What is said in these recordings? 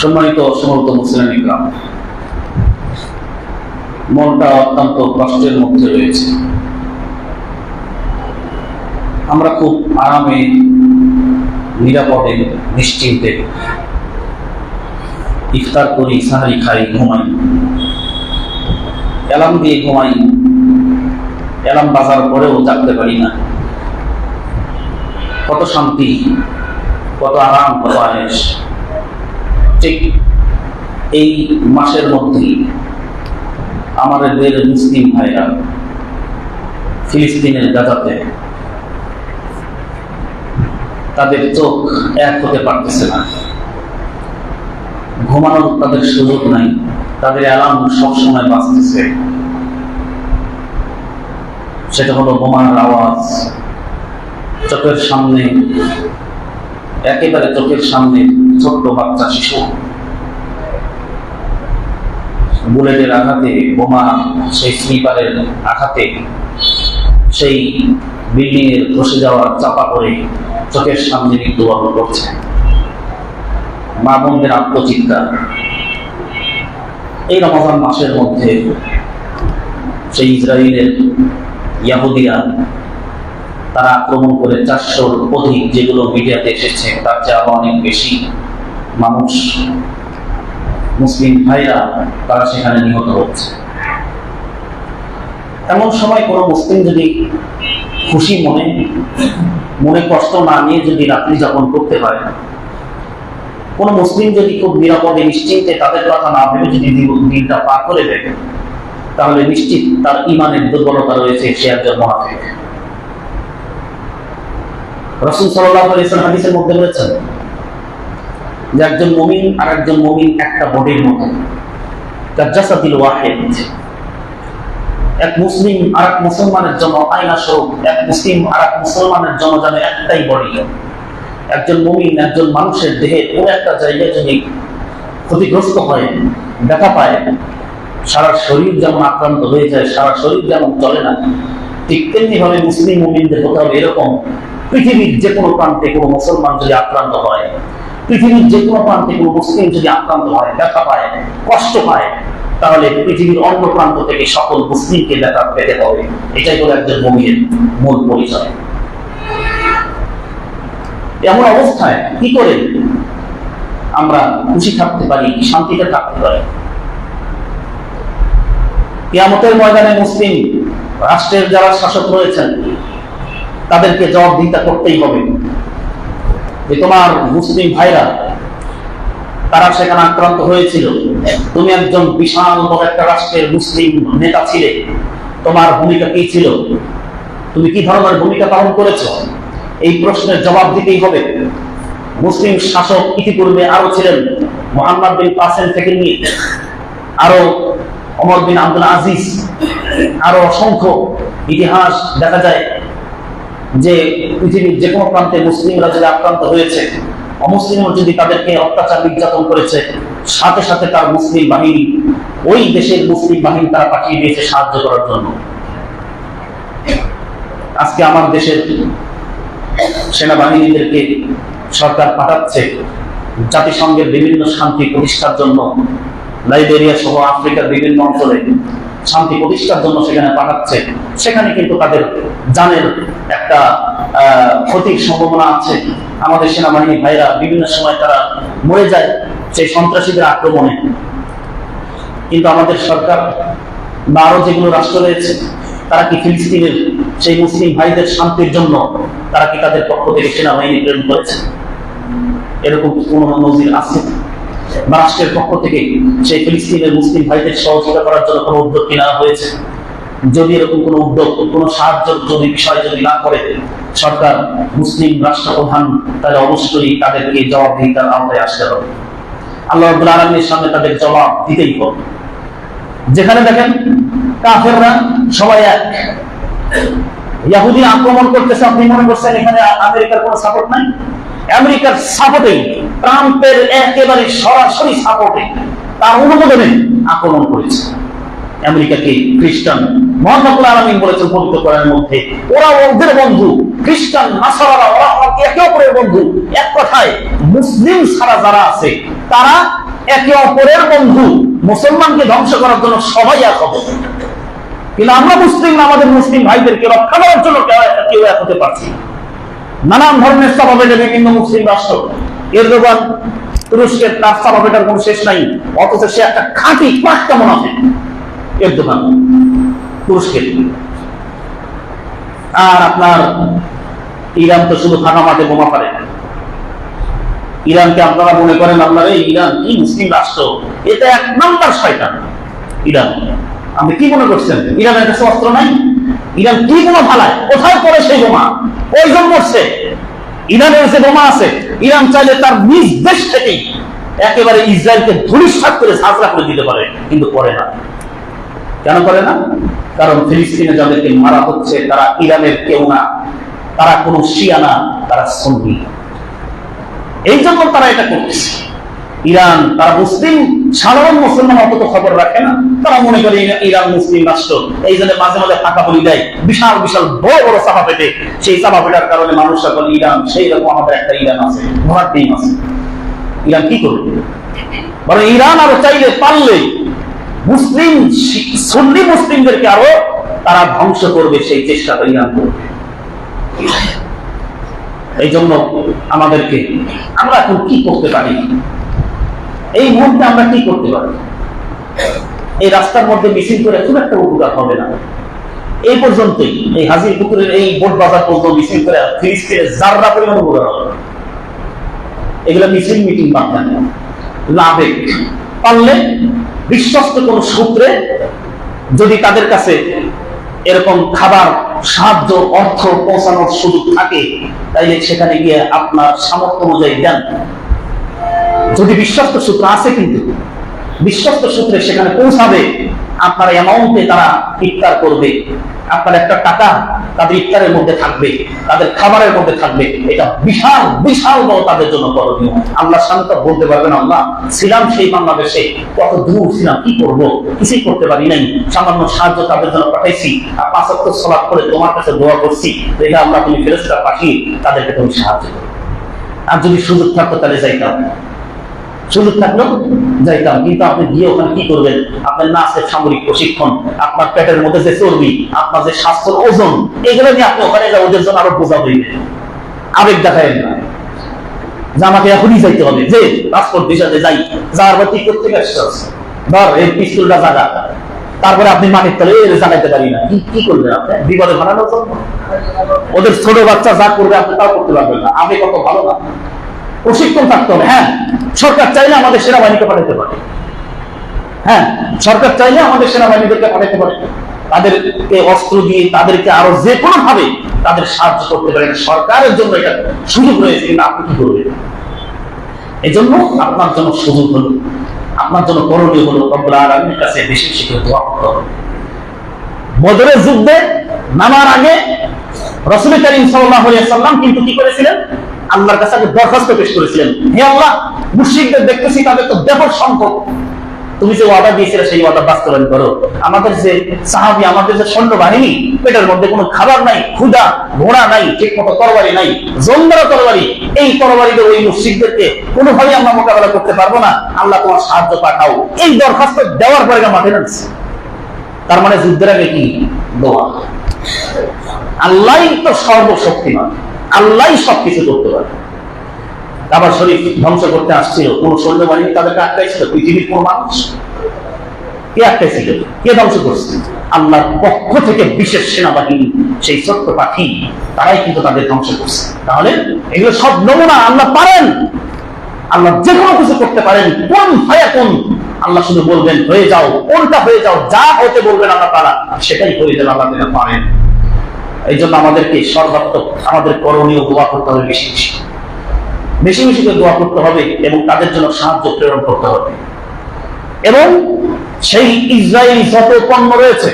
সম্মানিত সমস্ত মুসলিম ইকরাম, মনটা অত্যন্ত কষ্টের মধ্যে রয়েছে। আমরা খুব আরামে, নিরাপদে, নিশ্চিন্তে ইফতার করি সাহারি খাই, ঘুমাই। অ্যালার্ম দিয়ে ঘুমাই। অ্যালার্ম বাজার পরেও জাগতে পারি না। কত শান্তি, কত আরাম, কত আয়েস ঠিক এই মাসের মধ্যেই আমাদের মুসলিম ভাইরা ফিলিস্তিনের গাজাতে তাদের চোখ এক হতে পারতেছে না। ঘুমানোর তাদের সুযোগ নাই, তাদের অ্যালার্ম সবসময় বাঁচতেছে সেটা হলো বোমার আওয়াজ, চোখের সামনে একেবারে চোখের সামনে ছোট্ট বাচ্চা শিশু। বুলেটের আঘাতে বোমা সেই স্লিপারের আঘাতে সেই বিল্ডিং এর ধসে যাওয়ার চাপা পড়ে চোখের সামনে মৃত্যুবরণ করছে। মা বোনদের আত্মচিৎকার এই রমজান মাসের মধ্যে সেই ইসরায়েলের ইয়াহুদিরা তারা আক্রমণ করে চারশোর অধিক যেগুলো মিডিয়াতে এসেছে, তার চেয়ে আরও অনেক বেশি মানুষ, মুসলিম ভাইরা তারা সেখানে নিহত হচ্ছে। এমন সময় কোনো মুসলিম যদি খুশি মনে মনে কষ্ট না নিয়ে যদি রাত্রি যাপন করতে হয় কোন মুসলিম যদি খুব নিরাপদে নিশ্চিন্তে তাদের কথা না ভেবে যদি দিন- দিনটা পার করে দেয়, তাহলে নিশ্চিত তার ইমানের দুর্বলতা রয়েছে সে একজন রসুল হাদিসের মধ্যে বলেছেন যে একজন মমিন আর একজন মমিন একটা বডির মতো। এক মুসলিম আর এক মুসলমানের জন্য আয়না স্বরূপ, এক মুসলিম আর এক মুসলমানের জন্য যেন একটাই বডি। একজন মমিন, একজন মানুষের দেহে কোনো একটা জায়গায় যদি ক্ষতিগ্রস্ত হয়, ব্যথা পায়, সারা শরীর যেমন আক্রান্ত হয়ে যায়, সারা শরীর যেমন চলে না, ঠিক তেমনি ভাবে মুসলিম মুমিনদের হবে এরকম পৃথিবীর যে কোনো প্রান্তে কোনো মুসলমান যদি আক্রান্ত হয়, পৃথিবীর যে কোনো প্রান্তে কোনো মুসলিম যদি আক্রান্ত হয়, ব্যথা পায়, কষ্ট পায়, তাহলে পৃথিবীর অন্য প্রান্ত থেকে সকল মুসলিমকে ব্যথা পেতে হবে। এটাই হলো একজন মমিনের মূল পরিচয়। এমন অবস্থায় কি করে আমরা খুশি থাকতে পারি, শান্তিতে থাকতে পারি? কিয়ামতের ময়দানে মুসলিম রাষ্ট্রের যারা শাসক রয়েছেন তাদেরকে জবাবদিহিতা করতেই হবে। যে তোমার মুসলিম ভাইরা, তারা সেখানে আক্রান্ত হয়েছিল। তুমি একজন বিশাল বড় একটা রাষ্ট্রের মুসলিম নেতা ছিলে। তোমার ভূমিকা কি ছিল? তুমি কি ধরনের ভূমিকা পালন করেছ? এই প্রশ্নের জবাব দিতেই হবে। মুসলিম শাসক ইতিপূর্বে আরও ছিলেন মোহাম্মদ বিন কাসেম থেকে নিয়ে আরও অমর বিন আব্দুল আজিজ, আরও অসংখ্য ইতিহাস দেখা যায়। যে পৃথিবীর যে কোনো প্রান্তে মুসলিমরা যদি আক্রান্ত হয়েছে অমুসলিমরা যদি তাদেরকে অত্যাচার নির্যাতন করেছে, সাথে সাথে তার মুসলিম বাহিনী, ওই দেশের মুসলিম বাহিনী তারা পাঠিয়ে দিয়েছে সাহায্য করার জন্য। আজকে আমার দেশের সেনাবাহিনীদেরকে সরকার পাঠাচ্ছে জাতিসংঘের বিভিন্ন শান্তি প্রতিষ্ঠার জন্য, লাইবেরিয়া সহ আফ্রিকার বিভিন্ন অঞ্চলে। শান্তি প্রতিষ্ঠার জন্য সেখানে পাঠাচ্ছে, সেখানে কিন্তু তাদের জানের একটা ক্ষতির সম্ভাবনা আছে। আমাদের সেনাবাহিনী ভাইরা বিভিন্ন সময় তারা মরে যায় সেই সন্ত্রাসীদের আক্রমণে। কিন্তু আমাদের সরকার বা আরও যেগুলো রাষ্ট্র রয়েছে, তারা কি ফিলিস্তিনের সেই মুসলিম ভাইদের শান্তির জন্য তারা কি তাদের পক্ষ থেকে সেনাবাহিনী প্রেরণ করেছে? এরকম কোনো নজির আছে? রাষ্ট্রের পক্ষ থেকে সেই ফিলিস্তিনের মুসলিম ভাইদের সহযোগিতা করার জন্য কোনো উদ্যোগ কি হয়েছে? যদি এরকম কোনো উদ্যোগ, কোনো সাহায্য যদি বিষয় যদি না করে, সরকার, মুসলিম রাষ্ট্রপ্রধান তাহলে অবশ্যই তাদেরকে জবাবদিহিতার আওতায় আসতে হবে। আল্লাহ আব্দুল সামনে তাদের জবাব দিতেই হবে। যেখানে দেখেন কাফেররা সবাই এক। ইয়াহুদি আক্রমণ করতেছে, আপনি মনে করছেন এখানে আমেরিকার কোনো সাপোর্ট নাই? আমেরিকার সাপোর্টেই ট্রাম্পের একেবারে সরাসরি সাপোর্টে তার অনুমোদনে আক্রমণ করেছে। আমেরিকাকে খ্রিস্টান আলমিন বলেছেন পবিত্র মধ্যে। ওরা ওদের বন্ধু, খ্রিস্টান নাসারারা, ওরা একে অপরের বন্ধু। এক কথায়, মুসলিম ছাড়া যারা আছে, তারা একে অপরের বন্ধু। মুসলমানকে ধ্বংস করার জন্য সবাই এক হবে। কিন্তু আমরা মুসলিম আমাদের মুসলিম ভাইদেরকে রক্ষা করার জন্য কেউ- এক হতে পারছি। নানান ধরনের স্বভাবের বিভিন্ন মুসলিম রাষ্ট্র, এরদোগান, তুরস্কের তার স্বভাবেটার কোনো শেষ নাই, অথচ সে একটা খাঁটি পাক্কা মুনাফিক এরদোগান, তুরস্কের। আর আপনার ইরান তো শুধু ফাঁকা মাঠে বোমা পারে ইরানকে আপনারা মনে করেন আপনারা, এই ইরান কি মুসলিম রাষ্ট্র? এটা এক নাম্বার শয়তান, ইরান। আপনি কি মনে করছেন? ইরানের কাছে অস্ত্র নাই? ইরান কি বোমা ফালায় কোথায় পড়ে সেই বোমা? প্রয়োজন পড়ছে ইরানের কাছে বোমা আছে, ইরান চাইলে তার নিজ দেশ থেকেই একেবারে ইসরায়েলকে ধূলিসাৎ করে ঝাঁঝরা করে দিতে পারে, কিন্তু করে না। কেন করে না? কারণ ফিলিস্তিনে যাদেরকে মারা হচ্ছে, তারা ইরানের কেউ না। তারা কোনো শিয়া না, তারা সন্নি। এই জন্য তারা এটা করতেছে। ইরান, তারা মুসলিম, সাধারণ মুসলমান অত খবর রাখে না। তারা মনে করে ইরান মুসলিম রাষ্ট্র। এই জন্য মাঝে মাঝে ফাঁকা বলি দেয়। বিশাল বিশাল বড় বড় চাপা পেটে। সেই চাপা পেটার কারণে মানুষরা বলে ইরান, সেই রকম আমাদের একটা ইরান আছে ঘোড়ার টিম আছে। ইরান কি করবে? বরং ইরান আরও চাইলে পারলে মুসলিম সুন্নি মুসলিমদেরকে আরও তারা ধ্বংস করবে, সেই চেষ্টাটা ইরান করবে। এই জন্য আমাদেরকে আমরা এখন কি করতে পারি? এই মুহূর্তে আমরা কি করতে পারি? এই রাস্তার মধ্যে মিছিল করে খুব একটা উপকার হবে না। এই পর্যন্তই। এই হাজির পুকুরের এই বোট বাজার পর্যন্ত মিছিল করে ফিলিস্তিনে যাররা পরিমাণ উপকার হবে। এগুলো মিছিল, মিটিং বার্তা লাভে। পারলে বিশ্বস্ত কোন সূত্রে যদি তাদের কাছে এরকম খাবার, সাহায্য, অর্থ পৌঁছানোর সুযোগ থাকে, তাইলে সেখানে গিয়ে আপনার সামর্থ্য অনুযায়ী দেন। যদি বিশ্বস্ত সূত্র আছে কিন্তু, বিশ্বস্ত সূত্রে সেখানে পৌঁছাবে, আপনার অ্যামাউন্টে তারা ইফতার করবে। আপনার একটা টাকা তাদের ইফতারের মধ্যে থাকবে, তাদের খাবারের মধ্যে থাকবে। এটা বিশাল বিশাল বড় তাদের জন্য করণীয়। আল্লাহ সামনে বলতে পারবেন আল্লাহ, ছিলাম সেই বাংলাদেশে, কত দূর ছিলাম, কি করব? কিছুই করতে পারি নাই। সামান্য সাহায্য তাদের জন্য পাঠাইছি, আর পাঁচ অক্ট সলাপ করে তোমার কাছে দোয়া করছি দেখে আল্লাহ তুমি ফেরস্তা পাঠিয়ে তাদেরকে তুমি সাহায্য করো। আর যদি সুযোগ থাকতো তাহলে যাইতাম। সুযোগ থাকলেও যাইতাম। কিন্তু আপনি গিয়ে ওখানে কি করবেন? আপনার না আছে সামরিক প্রশিক্ষণ, আপনার পেটের মধ্যে যে চর্বি, আপনার যে স্বাস্থ্য ওজন, এগুলো নিয়ে আপনি ওখানে ওদের জন্য আরও বোঝা হইবে। আবেগ দেখায় না। এখনই যাইতে হবে। যে পাসপোর্ট ভিসাতে যাই যাওয়ার পর ঠিক করতে ধর, এই পিস্তলটা জাগা। তারপরে আপনি মাটির তলে এর জাগাইতে পারি না। কি কি করবেন আপনি? বিপদে ভাড়ানোর জন্য? ওদের ছোট বাচ্চা যা করবে আপনি তাও করতে পারবেন না। আবেগ কত ভালো না। প্রশিক্ষণ থাকতে হবে হ্যাঁ। সরকার চাইলে আমাদের সেনাবাহিনীকে পাঠাতে পারে। হ্যাঁ সরকার চাইলে আমাদের সেনাবাহিনীদেরকে পাঠাতে পারে। তাদেরকে অস্ত্র দিয়ে তাদেরকে আরও যে কোনো ভাবে তাদের সাহায্য করতে পারে। সরকারের জন্য এটা সুযোগ রয়েছে, কিন্তু আপনি কি করবেন? এই জন্য আপনার জন্য সুযোগ হলো, আপনার জন্য করণীয় হলো রব্বুল আলমীর কাছে বেশি বেশি করে দোয়া করতে হবে। বদরের যুদ্ধে নামার আগে রসুল করিম সাল্লাম কিন্তু কি করেছিলেন? আল্লাহর কাছে আগে দরখাস্ত পেশ করেছিলেন। হে আল্লাহ, মুশরিকদের দেখতেছি তাদের তো ব্যাপক সংখ্যক। তুমি যে ওয়াদা দিয়েছিলে, সেই ওয়াদা বাস্তবায়ন করো। আমাদের যে সাহাবি, আমাদের যে সৈন্য বাহিনী পেটের মধ্যে কোনো খাবার নাই ক্ষুদা ঘোড়া নাই ঠিক মতো তরবারি নাই জঙ্গরা তরবারি। এই তরবারিতে ওই মুশরিকদেরকে কোনোভাবে আমরা মোকাবেলা করতে পারব না। আল্লাহ তোমার সাহায্য পাঠাও। এই দরখাস্ত দেওয়ার পরে মাঠে নামছে। তার মানে যুদ্ধের আগে কি? দোয়া। আল্লাহ তো সর্বশক্তিমান। আল্লাহ সবকিছু করতে পারে। কাবার শরীফ ধ্বংস করতে আসছিল, কোন সৈন্যবাহিনী তাদেরকে আটকাইছিল, পৃথিবীর কোন মানুষ? কে আটকাইছিল? কে ধ্বংস করছে? আল্লাহর পক্ষ থেকে বিশেষ সেনাবাহিনী, সেই ছোট্ট পাখি, তারাই কিন্তু তাদের ধ্বংস করছে। তাহলে এগুলো সব নমুনা আল্লাহ পারেন। আল্লাহ যে কোনো কিছু করতে পারেন। কোন ভয়া কোন? আল্লাহ শুধু বলবেন, হয়ে যাও, কোনটা হয়ে যাও, যা হতে বলবেন আল্লাহ তারা সেটাই হয়ে যাবে আল্লাহ পারেন। এই জন্য আমাদেরকে সর্বাত্মক, আমাদের করণীয় দোয়া করতে হবে বেশি বেশি। বেশি বেশি করে দোয়া করতে হবে এবং তাদের জন্য সাহায্য প্রেরণ করতে হবে। এবং সেই ইসরায়েল যত পণ্য রয়েছে,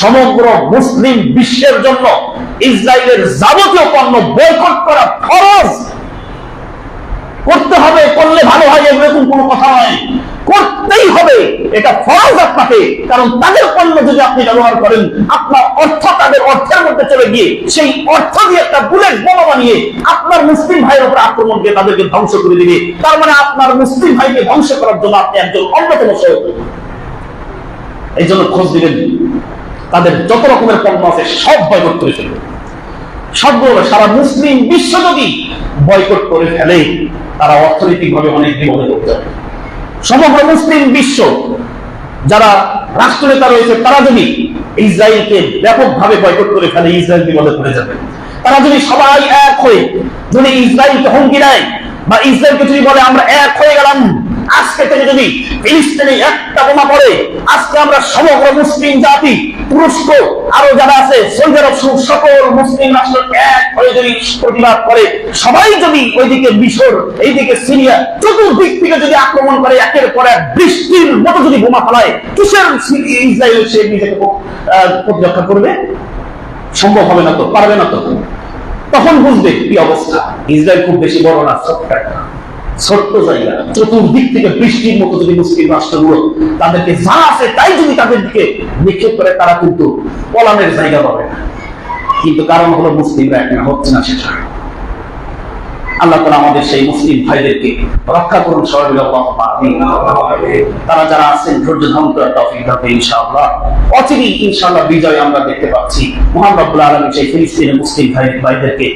সমগ্র মুসলিম বিশ্বের জন্য ইসরায়েলের যাবতীয় পণ্য বয়কট করা খরচ করতে হবে, করলে ভালো হয়, এরকম কোনো কথা নয়। করতেই হবে। এটা ফরজ আপনাকে। কারণ তাদের পণ্য যদি আপনি ব্যবহার করেন, আপনার অর্থ তাদের অর্থের মধ্যে চলে গিয়ে, সেই অর্থ দিয়ে একটা বুলেট বোমা বানিয়ে আপনার মুসলিম ভাইয়ের উপর আক্রমণ দিয়ে তাদেরকে ধ্বংস করে দিবে। তার মানে আপনার মুসলিম ভাইকে ধ্বংস করার জন্য আপনি একজন অন্যতম সহযোগী এই জন্য খোঁজ দিবেন। তাদের যত রকমের পণ্য আছে, সব বয়কট করে ফেলবে সবগুলো সারা মুসলিম বিশ্ব যদি বয়কট করে ফেলে, তারা অর্থনৈতিকভাবে অনেক বিপদে পড়তে হবে সমগ্র মুসলিম বিশ্ব যারা রাষ্ট্রনেতা রয়েছে, তারা যদি ইসরায়েলকে ব্যাপকভাবে বয়কট করে ফেলে, ইসরায়েল বিপদে পড়ে যাবে। তারা যদি সবাই এক হয়ে, যদি ইসরায়েলকে হুমকি দেয়, বা ইসরায়েলকে যদি বলে, আমরা এক হয়ে গেলাম আজকে থেকে যদি ফিলিস্তিনে একটা বোমা পড়ে, আজকে আমরা সমগ্র মুসলিম জাতি, তুরস্ক, আরও যারা আছে, সৌদি আরব সকল মুসলিম রাষ্ট্র এক হয়ে যদি প্রতিবাদ করে, সবাই যদি ওইদিকে মিশর, এইদিকে সিরিয়া, চতুর্দিক থেকে যদি আক্রমণ করে, একের পর এক বৃষ্টির মতো যদি বোমা ফেলায়, কিসের ইসরায়েল সে নিজেকে প্রতিরক্ষা করবে? সম্ভব হবে না তো, পারবে না তো? তখন বুঝবে কি অবস্থা। ইসরায়েল খুব বেশি বড় না একটা। ছোট্ট জায়গা। চতুর্দিক থেকে বৃষ্টির মতো যদি মুসলিম রাষ্ট্রগুলো তাদেরকে যা আছে তাই যদি তাদের দিকে নিক্ষেপ করে, তারা কিন্তু জায়গা পাবে না। কিন্তু কারণ হলো মুসলিমরা এখন হচ্ছে না সেটা। আল্লাহ তালা আমাদের সেই মুসলিম ভাইদেরকে রক্ষা করুন সবাই তারা যারা আছেন, ধৈর্য ধারণ করার তৌফিক দাবে ইনশাআল্লাহ। ইনশাআল্লাহ বিজয় আমরা দেখতে পাচ্ছি। রব্বুল আলামিন সেই ফিলিস্তিনের মুসলিম ভাই ভাইদেরকে